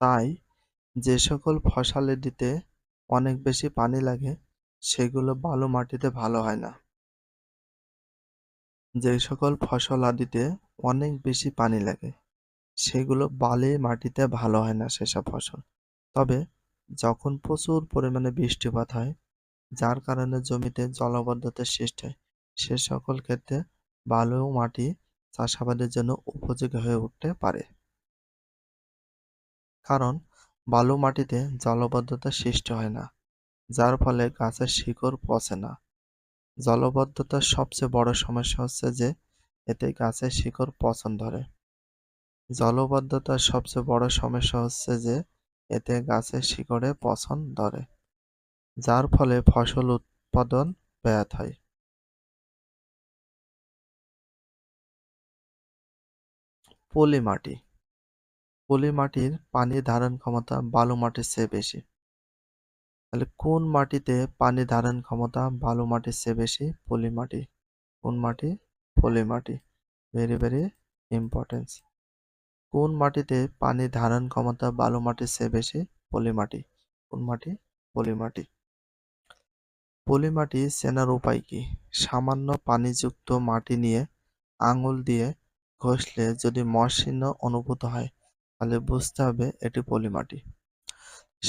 তাই যে সকল ফসলাদিতে অনেক বেশি পানি লাগে, সেগুলো বালু মাটিতে ভালো হয় না। যে সকল ফসল আদিতে অনেক বেশি পানি লাগে, সেগুলো বালি মাটিতে ভালো হয় না সেসব ফসল। তবে যখন প্রচুর পরিমাণে বৃষ্টিপাত হয়, যার কারণে জমিতে জলাবদ্ধতার সৃষ্টি হয়, সে সকল ক্ষেত্রে বালু মাটি চাষাবাদের জন্য উপযোগী হয়ে উঠতে পারে। কারণ বালু মাটিতে জলবদ্ধতা সৃষ্টি হয় না, যার ফলে গাছের শিকড় পচে না। জলবদ্ধতার সবচেয়ে বড় সমস্যা হচ্ছে যে, এতে গাছের শিকড় পচন ধরে। জলবদ্ধতার সবচেয়ে বড় সমস্যা হচ্ছে যে, এতে গাছের শিকড়ে পচন ধরে, যার ফলে ফসল উৎপাদন ব্যাহত হয়। পলি মাটি পলি মাটির পানি ধারণ ক্ষমতা বালু মাটির চেয়ে বেশি। তাহলে কোন মাটিতে পানি ধারণ ক্ষমতা বালু মাটির চেয়ে বেশি? পলি মাটি। কোন মাটি? পলি মাটি। ভেরি ভেরি ইম্পর্টেন্স কোন মাটিতে পানি ধারণ ক্ষমতা বালু মাটির চেয়ে বেশি? পলি মাটি। কোন মাটি? পলি মাটি। পলি মাটি চেনার উপায় কি? সামান্য পানিযুক্ত মাটি নিয়ে আঙুল দিয়ে ঘষলে যদি মসৃণ অনুভূত হয় তাহলে বুঝতে হবে এটি পলি মাটি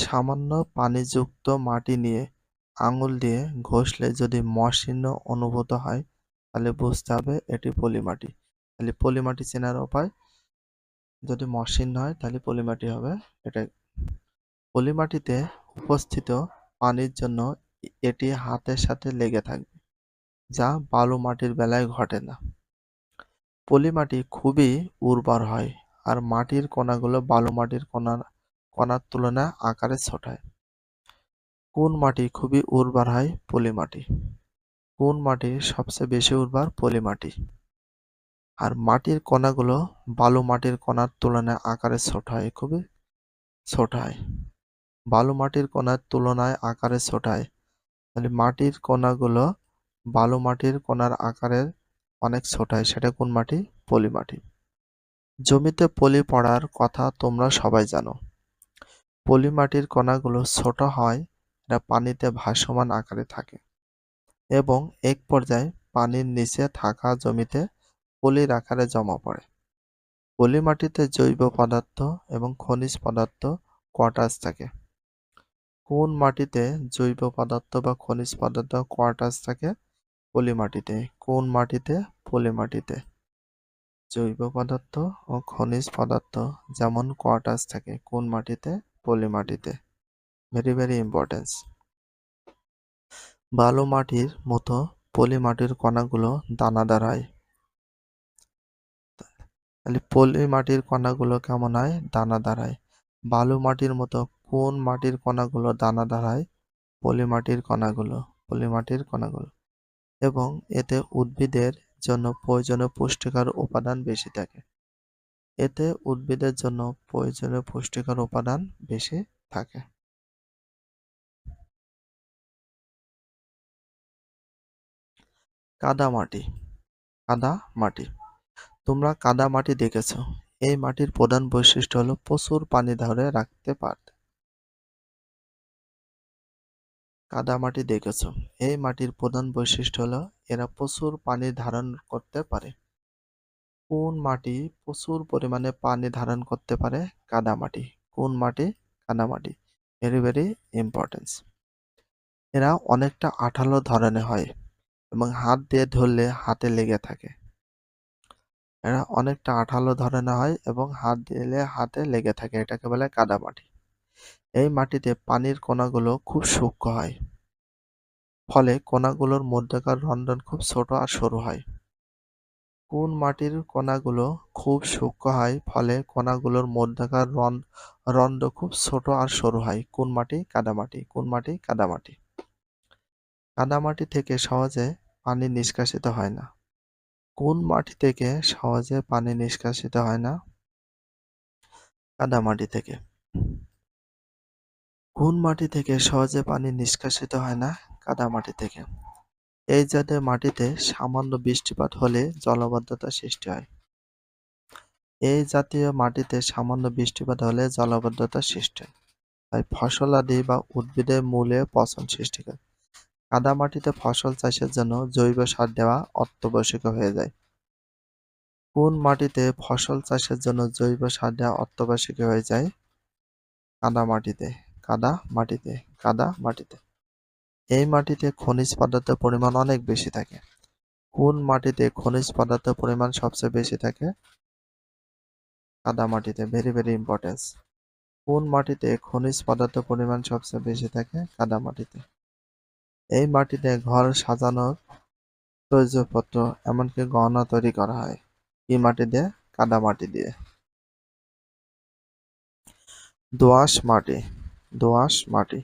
সামান্য পানিযুক্ত মাটি নিয়ে আঙুল দিয়ে ঘষলে যদি মসৃণ অনুভূত হয়, তাহলে বুঝতে হবে এটি পলি মাটি তাহলে পলি মাটি চেনার উপায়, যদি মসৃণ হয়, তাহলে পলি মাটি হবে এটা পলি মাটিতে উপস্থিত পানির জন্য এটি হাতের সাথে লেগে থাকবে, যা বালু মাটির বেলায় ঘটে না। পলি মাটি খুবই উর্বর হয়। আর মাটির কণাগুলো বালু মাটির কণার কণার তুলনায় আকারে ছোট হয় কোন মাটি খুবই উর্বর হয়? পলি মাটি কোন মাটি সবচেয়ে বেশি উর্বর? পলি মাটি আর মাটির কণাগুলো বালু মাটির কণার তুলনায় আকারে ছোট হয় খুবই ছোট হয় বালু মাটির কণার তুলনায় আকারে ছোট হয় তাহলে মাটির কণাগুলো বালু মাটির কণার আকারের অনেক ছোট হয় সেটা কোন মাটি? পলি মাটি জমিতে পলি পড়ার কথা তোমরা সবাই জানো। পলি মাটির কণাগুলো ছোট হয় এরা পানিতে ভাসমান আকারে থাকে এবং এক পর্যায়ে পানির নিচে থাকা জমিতে পলির আকারে জমা পড়ে। পলি মাটিতে জৈব পদার্থ এবং খনিজ পদার্থ কোয়াটাস থাকে। কোন মাটিতে জৈব পদার্থ বা খনিজ পদার্থ কোয়াটাস থাকে? পলি মাটিতে। কোন মাটিতে? পলি মাটিতে। জৈব পদার্থ ও খনিজ পদার্থ, যেমন কোয়াটাস থাকে কোন মাটিতে? পলি মাটিতে। ভেরি ভেরি ইম্পর্টেন্স বালু মাটির মতো পলি মাটির কণাগুলো দানাদার হয় তাহলে পলি মাটির কণাগুলো কেমন হয়? দানাদার হয় বালু মাটির মতো কোন মাটির কণাগুলো দানাদার হয় পলি মাটির কণাগুলো, পলি মাটির কণাগুলো। এবং এতে উদ্ভিদের জন্য প্রয়োজনীয় পুষ্টিকর উপাদান বেশি থাকে। এতে উদ্ভিদের জন্য প্রয়োজনীয় পুষ্টিকর উপাদান বেশি থাকে। কাদা মাটি কাদা মাটি। তোমরা কাদা মাটি দেখেছ। এই মাটির প্রধান বৈশিষ্ট্য হলো প্রচুর পানি ধরে রাখতে পারে কাদা মাটি দেখেছ। এই মাটির প্রধান বৈশিষ্ট্য হলো এরা প্রচুর পানি ধারণ করতে পারে। কোন মাটি প্রচুর পরিমাণে পানি ধারণ করতে পারে? কাদা মাটি। কোন মাটি? কাদা মাটি। ভেরি ভেরি ইম্পর্টেন্স এরা অনেকটা আঠালো ধরনের হয় এবং হাত দিয়ে ধরলে হাতে লেগে থাকে। এরা অনেকটা আঠালো ধরনের হয় এবং হাত দিলে হাতে লেগে থাকে। এটাকে বলে কাদা মাটি। এই মাটিতে পানির কণাগুলো খুব সূক্ষ্ম হয়। ফলে কণাগুলোর মধ্যকার রন্ধন খুব ছোট আর সরু হয়। কোন মাটির কণাগুলো খুব সূক্ষ্ম হয়, ফলে কণাগুলোর মধ্যকার রন্ধ্র খুব ছোট আর সরু হয়। কোন মাটি? কাদামাটি কোন মাটি? কাদামাটি কাদামাটি থেকে সহজে পানি নিষ্কাশিত হয় না। কোন মাটি থেকে সহজে পানি নিষ্কাশিত হয় না? কাদামাটি থেকে। কোন মাটি থেকে সহজে পানি নিষ্কাশিত হয় না? কাদা মাটি থেকে। এই জাতীয় মাটিতে সামান্য বৃষ্টিপাত হলে জলাবদ্ধতা সৃষ্টি হয়। এই জাতীয় মাটিতে সামান্য বৃষ্টিপাত হলে জলাবদ্ধতা সৃষ্টি হয়। তাই ফসলাদি বা উদ্ভিদের মূলে পচন সৃষ্টি করে। কাদা মাটিতে ফসল চাষের জন্য জৈব সার দেওয়া অত্যাবশ্যক হয়ে যায়। কোন মাটিতে ফসল চাষের জন্য জৈব সার দেওয়া অত্যাবশ্যক হয়ে যায়? কাদা মাটিতে কাদা মাটিতে কাদা মাটিতে এই মাটিতে খনিজ পদার্থের পরিমাণ অনেক বেশি থাকে। কোন মাটিতে খনিজ পদার্থের পরিমাণ সবচেয়ে বেশি থাকে? কাদা মাটিতে ভেরি ভেরি ইম্পর্টেন্স কোন মাটিতে খনিজ পদার্থের পরিমাণ সবচেয়ে বেশি থাকে? কাদা মাটিতে। এই মাটিতে ঘর সাজানোর তৈজপত্র, এমনকি গহনা তৈরি করা হয়। কি মাটি দিয়ে? কাদা মাটি দিয়ে। দোআঁশ মাটি দোআঁশ মাটি।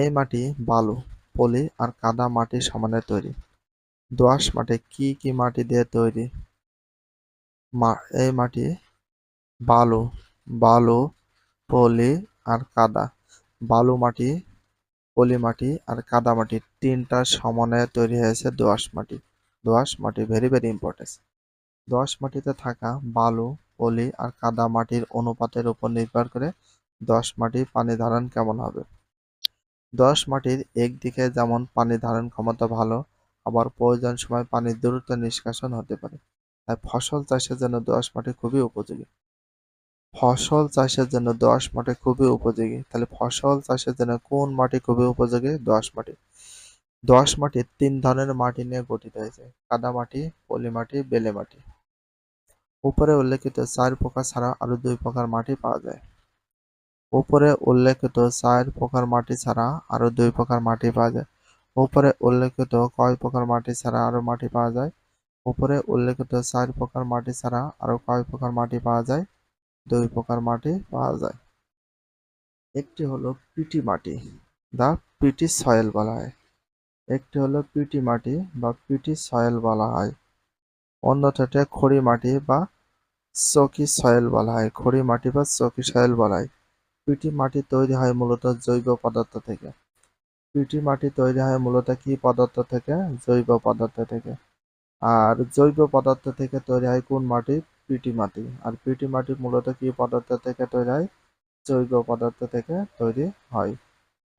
এই মাটি বালু, পলি আর কাদা মাটি সমানে তৈরি। দোআঁশ মাটি কি কি মাটি দিয়ে তৈরি? এই মাটি বালু বালু, পলি আর কাদা। বালু মাটি, পলি মাটি আর কাদা মাটি তিনটা সমন্বয়ে তৈরি হয়েছে দোআঁশ মাটি। দোআঁশ মাটি ভেরি ভেরি ইম্পর্টেন্ট দোআঁশ মাটিতে থাকা বালু, পলি আর কাদা মাটির অনুপাতের উপর নির্ভর করে দোআঁশ মাটির পানি ধারণ কেমন হবে? দোআঁশ মাটির একদিকে যেমন পানি ধারণ ক্ষমতা ভালো, আবার প্রয়োজন সময় পানি দ্রুত নিষ্কাশন হতে পারে। তাই ফসল চাষের জন্য দোআঁশ মাটি খুবই উপযোগী। ফসল চাষের জন্য দোআঁশ মাটি খুবই উপযোগী। তাহলে ফসল চাষের জন্য কোন মাটি খুবই উপযোগী? দোআঁশ মাটি। দোআঁশ মাটি তিন ধরনের মাটি নিয়ে গঠিত হয়েছে। কাদা মাটি, পলি মাটি, বেলে মাটি। উপরে উল্লেখিত চার প্রকার ছাড়া আরও দুই প্রকার মাটি পাওয়া যায়। উপরে উল্লেখিত চার প্রকার মাটি ছাড়া আরও দুই প্রকার মাটি পাওয়া যায়। উপরে উল্লেখিত কয় প্রকার মাটি ছাড়া আরও মাটি পাওয়া যায়? উপরে উল্লেখিত চার প্রকার মাটি ছাড়া আরও কয় প্রকার মাটি পাওয়া যায়? দুই প্রকার মাটি পাওয়া যায়। একটি হলো পিটি মাটি দা পিটি সয়েল বলা হয়। একটি হলো পিটি মাটি বা পিটি সয়েল বলা হয়। অন্যটাকে খড়ি মাটি বা চকি সয়েল বলা হয়। খড়ি মাটি বা চকি সয়েল বলা হয়। পিটি মাটি তৈরি হয় মূলত জৈব পদার্থ থেকে। পিটি মাটি তৈরি হয় মূলত কি পদার্থ থেকে? জৈব পদার্থ থেকে। আর জৈব পদার্থ থেকে তৈরি হয় কোন মাটি? পিটি মাটি। আর পিটি মাটি মূলত কি পদার্থ থেকে তৈরি হয়? জৈব পদার্থ থেকে তৈরি হয়।